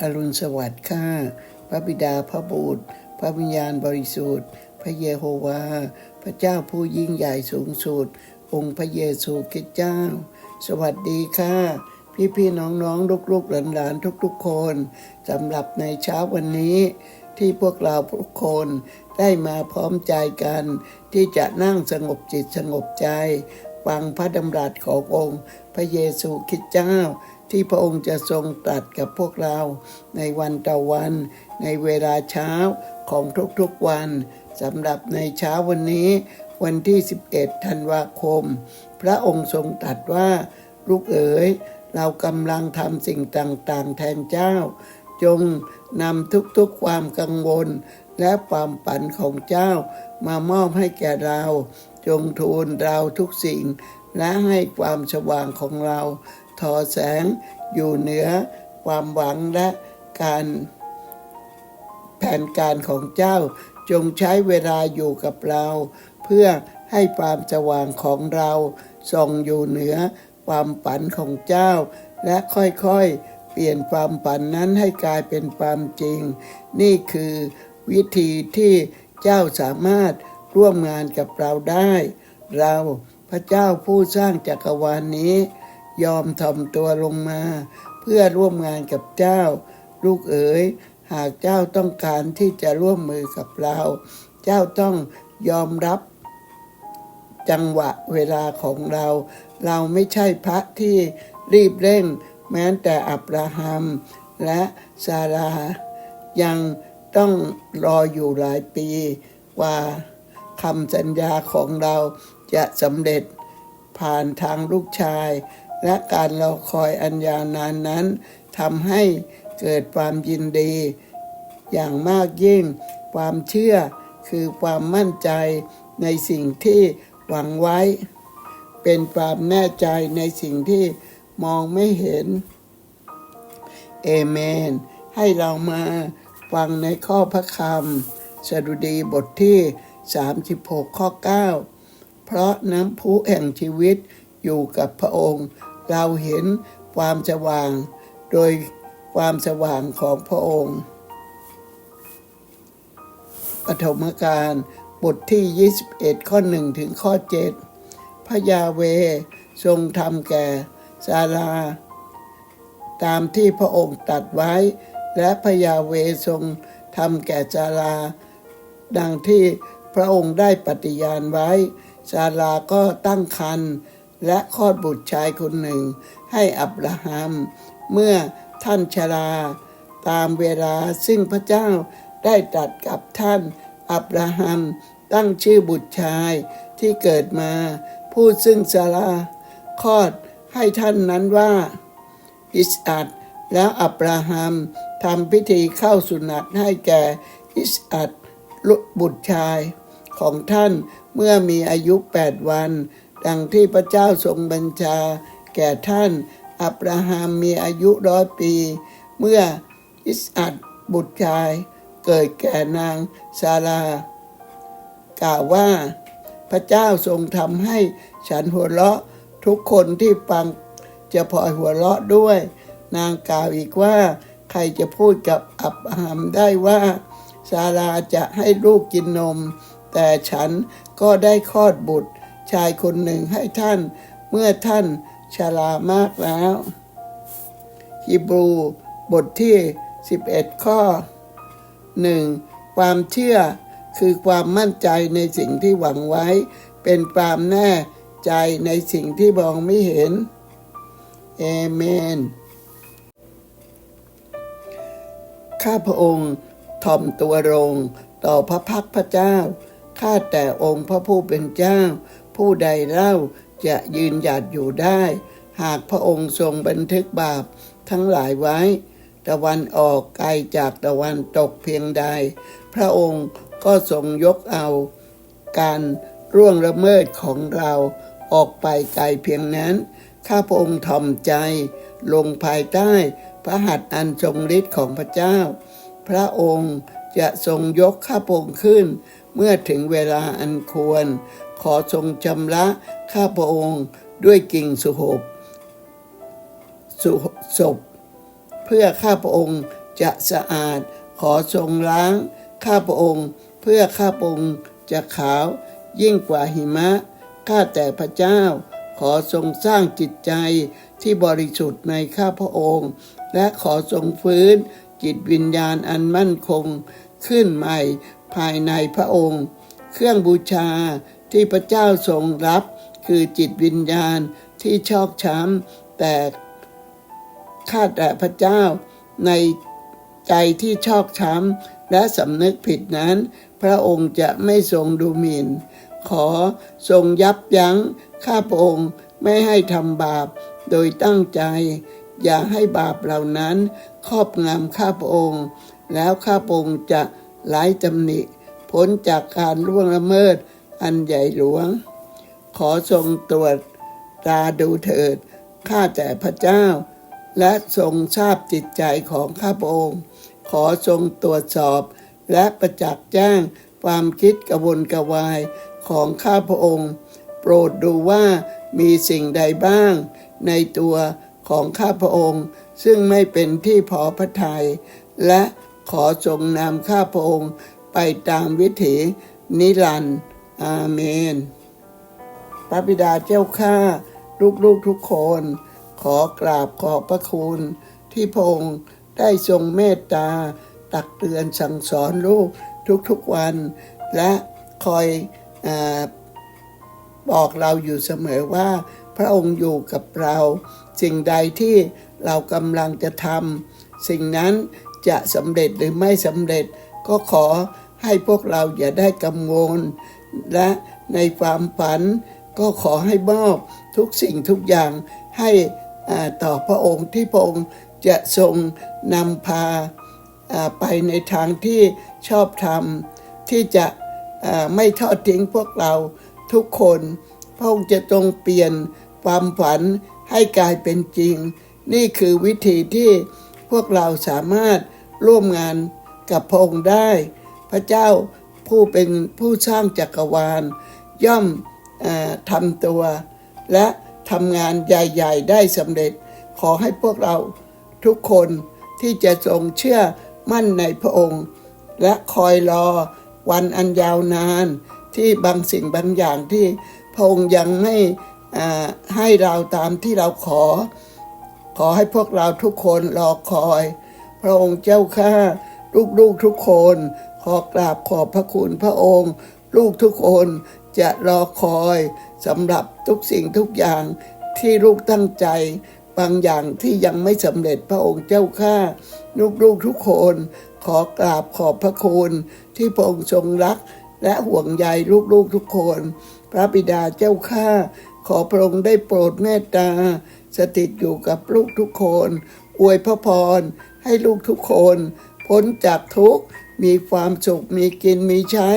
อรุณสวัสดิ์ข้าพระบิดาพระบุตร พระวิญญาณบริสุทธิ์ พระเยโฮวา พระเจ้าผู้ยิ่งใหญ่สูงสุด องค์พระเยซูคริสต์เจ้า สวัสดีค่ะ พี่พี่น้องน้องลูกลูกหลานหลานทุกๆคนสำหรับในเช้าวันนี้ที่พวกเราทุกคนได้มาพร้อมใจกัน ที่จะนั่งสงบจิตสงบใจ ฟังพระดำรัสขององค์ พระเยซูคริสต์เจ้า ที่พระองค์จะทรงตรัสกับพวกเราในวันต่อวัน ในเวลาเช้าของทุกๆวันสำหรับในเช้าวันนี้ วันที่ 11 ธันวาคม พระองค์ทรงตรัสว่าลูกเอ๋ย เรากำลังทำสิ่งต่างๆ แทนเจ้า จงนำทุกๆความกังวล และความฝันของเจ้ามามอบให้แก่เรา จงทูลเราทุกสิ่ง และให้ความสว่างของเรา ทอแสงอยู่เหนือความหวังและการแผนการของเจ้าจงใช้เวลาอยู่กับเรา เพื่อให้ความสว่างของเราส่องอยู่เหนือความฝันของเจ้า และค่อยๆ เปลี่ยนความฝันนั้นให้กลายเป็นความจริง นี่คือวิธีที่เจ้าสามารถร่วมงานกับเราได้ เราพระเจ้าผู้สร้างจักรวาลนนี้ ยอมทำตัวลงมา เพื่อร่วมงานกับเจ้า ลูกเอ๋ย หากเจ้าต้องการที่จะร่วมมือกับเรา เจ้าต้องยอมรับจังหวะเวลาของเรา เราไม่ใช่พระที่รีบเร่ง แม้แต่อับราฮัม และซารายังต้องรออยู่หลายปีกว่าคำสัญญาของเราจะสำเร็จผ่านทางลูกชาย และการรอคอยอันยาวนานนั้นทำให้เกิดความยินดี อย่างมากยิ่ง ความเชื่อคือความมั่นใจในสิ่งที่หวังไว้ เป็นความแน่ใจในสิ่งที่มองไม่เห็น เอเมน ให้เรามาฟังในข้อพระคำสดุดีบทที่ 36 ข้อ 9 เพราะน้ำพุแห่งชีวิตอยู่กับพระองค์ เราเห็นความสว่าง โดยความสว่างของพระองค์ปฐมกาลบทที่ 21 ข้อ 1 ถึงข้อ 7 พระยาเวทรงทำแก่ซาลา ตามที่พระองค์ตัดไว้ และพระยาเวทรงทำแก่ซาลา ดังที่พระองค์ได้ปฏิญาณไว้ซาลาก็ตั้งครรภ และคลอดบุตรชายคนหนึ่ง ให้อับราฮัม เมื่อท่านชรา ตามเวลาซึ่งพระเจ้าได้ตรัสกับท่านอับราฮัม ตั้งชื่อบุตรชายที่เกิดมา ผู้ซึ่งซาราคลอดให้ท่านนั้นว่า อิสอัดแล้วอับราฮัมทำพิธีเข้าสุนัตให้แก่อิสอัดบุตรชายของท่านเมื่อมีอายุแปดวัน ดังที่พระเจ้าทรงบัญชา แก่ท่านอับราฮัมมีอายุร้อยปี เมื่ออิสอัดบุตรชายเกิดแก่นางซาลากล่าวว่า พระเจ้าทรงทำให้ฉันหัวเราะทุกคนที่ฟังจะพลอยหัวเราะด้วย นางกล่าวอีกว่า ใครจะพูดกับอับราฮัมได้ว่าซาลาจะให้ลูกกินนม แต่ฉันก็ได้คลอดบุตร ชายคนหนึ่งให้ท่านเมื่อท่านชรามากแล้วฮีบรูบทที่ 11 ข้อ 1. ความเชื่อคือความมั่นใจในสิ่งที่หวังไว้ เป็นความแน่ใจในสิ่งที่มองไม่เห็นเอเมน ข้าพระองค์ถ่อมตัวลงต่อพระพักพระเจ้า ข้าแต่องค์พระผู้เป็นเจ้า ผู้ใดเล่าจะยืนหยัดอยู่ได้ หากพระองค์ทรงบันทึกบาปทั้งหลายไว้ ตะวันออกไกลจากตะวันตกเพียงใด พระองค์ก็ทรงยกเอา การร่วงละเมิดของเราออกไปไกลเพียงนั้น ข้าพระองค์ถ่อมใจลงภายใต้ พระหัตถ์อันทรงฤทธิ์ของพระเจ้า พระองค์ จะทรงยกข้าพองค์ขึ้น เมื่อถึงเวลาอันควร ขอทรงชำระข้าพระองค์ด้วยกิ่งสุหบสุศพเพื่อข้าพระองค์จะสะอาด ขอทรงล้างข้าพระองค์ เพื่อข้าพระองค์จะขาวยิ่งกว่าหิมะ ข้าแต่พระเจ้า ขอทรงสร้างจิตใจที่บริสุทธิ์ในข้าพระองค์ และขอทรงฟื้น จิตวิญญาณอันมั่นคง ขึ้นใหม่ภายในพระองค์ เครื่องบูชาที่พระเจ้าทรงรับ คือจิตวิญญาณที่ชอกช้ำแต่ข้าแต่พระเจ้าในใจที่ชอกช้ำและสำนึกผิดนั้น พระองค์จะไม่ทรงดูหมิ่น ขอทรงยับยั้งข้าพระองค์ไม่ให้ทำบาปโดยตั้งใจ อย่าให้บาปเหล่านั้น ครอบงำข้าพระองค์ แล้วข้าพระองค์จะไร้ตำหนิพ้นจากการล่วงละเมิดอันใหญ่หลวง ขอทรงตรวจตาดูเถิด ข้าแต่พระเจ้า และทรงทราบจิตใจของข้าพระองค์ ขอทรงตรวจสอบและประจักษ์แจ้งความคิดกระวนกระวายของข้าพระองค์ โปรดดูว่ามีสิ่งใดบ้างในตัว ของข้าพระองค์ ซึ่งไม่เป็นที่พอพระทยัยและขอทรงนำข้าพระองค์ไปตามวิถีนิรันดร์อาเมน พระบิดาเจ้าข้าลูกๆทุกคน ขอกราบขอบพระคุณ ที่พระองค์ได้ทรงเมตตา ตักเตือนสั่งสอนลูกทุกๆวัน และคอยอบอกเราอยู่เสมอว่า พระองค์อยู่กับเรา สิ่งใดที่เรากำลังจะทำสิ่งนั้นจะสำเร็จหรือไม่สำเร็จ ก็ขอให้พวกเราอย่าได้กังวล และในความฝันก็ขอให้มอบทุกสิ่งทุกอย่างให้ต่อพระองค์ที่พระองค์จะทรงนำพาไปในทางที่ชอบธรรม ที่จะไม่ทอดทิ้งพวกเราทุกคน พระองค์จะทรงเปลี่ยน ความฝันให้กลายเป็นจริง นี่คือวิธีที่พวกเราสามารถร่วมงานกับพระองค์ได้ พระเจ้าผู้เป็นผู้สร้างจักรวาล ย่อมอทำตัว และทำงานใหญ่ ๆ ได้สำเร็จ ขอให้พวกเราทุกคนที่จะทรงเชื่อมั่นในพระองค์ และคอยรอวันอันยาวนานที่บางสิ่งบางอย่างที่พระองค์ยังไม่ ให้เราตามที่เราขอ ขอให้พวกเราทุกคนรอคอย พระองค์เจ้าข้าลูกๆทุกคน ขอกราบขอบพระคุณพระองค์ ลูกทุกคนจะรอคอยสำหรับทุกสิ่งทุกอย่างที่ลูกตั้งใจ บางอย่างที่ยังไม่สำเร็จพระองค์เจ้าข้าลูกๆทุกคน ขอกราบขอบพระคุณที่พระองค์ทรงรักและห่วงใยลูกๆทุกคน พระบิดาเจ้าข้า ขอพระองค์ได้โปรดเมตตา สถิตอยู่กับลูกทุกคน อวยพระพร ให้ลูกทุกคน พ้นจากทุกข์ มีความสุข มีกิน มีใช้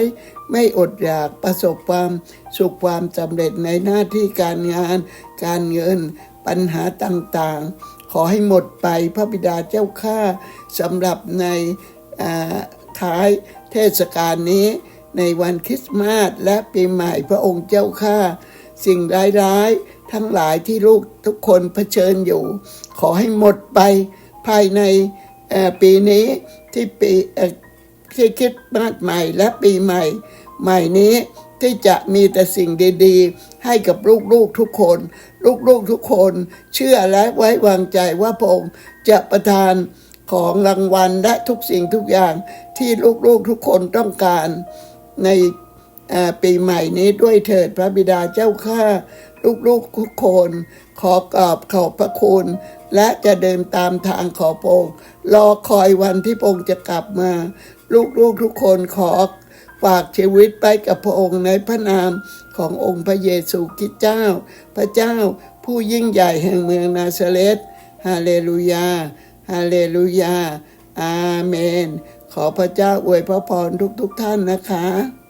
ไม่อดอยาก ประสบความสุขความสำเร็จในหน้าที่การงาน การเงิน ปัญหาต่างๆ ขอให้หมดไปพระบิดาเจ้าข้าสำหรับในท้ายเทศกาลนี้ ในวันคริสต์มาสและปีใหม่พระองค์เจ้าข้า สิ่งร้ายๆ ทั้งหลายที่ลูกทุกคนเผชิญอยู่ ขอให้หมดไปภายในปีนี้ที่ปีที่คิดมาใหม่และปีใหม่ ใหม่นี้ที่จะมีแต่สิ่งดีๆ ให้กับลูกๆทุกคน ลูกๆทุกคนเชื่อและไว้วางใจว่าพระองค์จะประทานของรางวัลและทุกสิ่งทุกอย่างที่ลูกๆทุกคนต้องการใน ปีใหม่นี้ด้วยเถิดพระบิดาเจ้าข้าลูกๆทุกคนขอกราบขอบพระคุณ และจะเดินตามทางขอพงค์รอคอยวันที่พงค์จะกลับมา ลูกๆทุกคนขอฝากชีวิตไปกับพระองค์ในพระนามขององค์พระเยซูคริสต์เจ้า พระเจ้าผู้ยิ่งใหญ่แห่งเมืองนาซาเรตฮาเลลูยา ฮาเลลูยา อาเมน ขอพระเจ้าอวยพระพรทุกๆทท่านนะคะ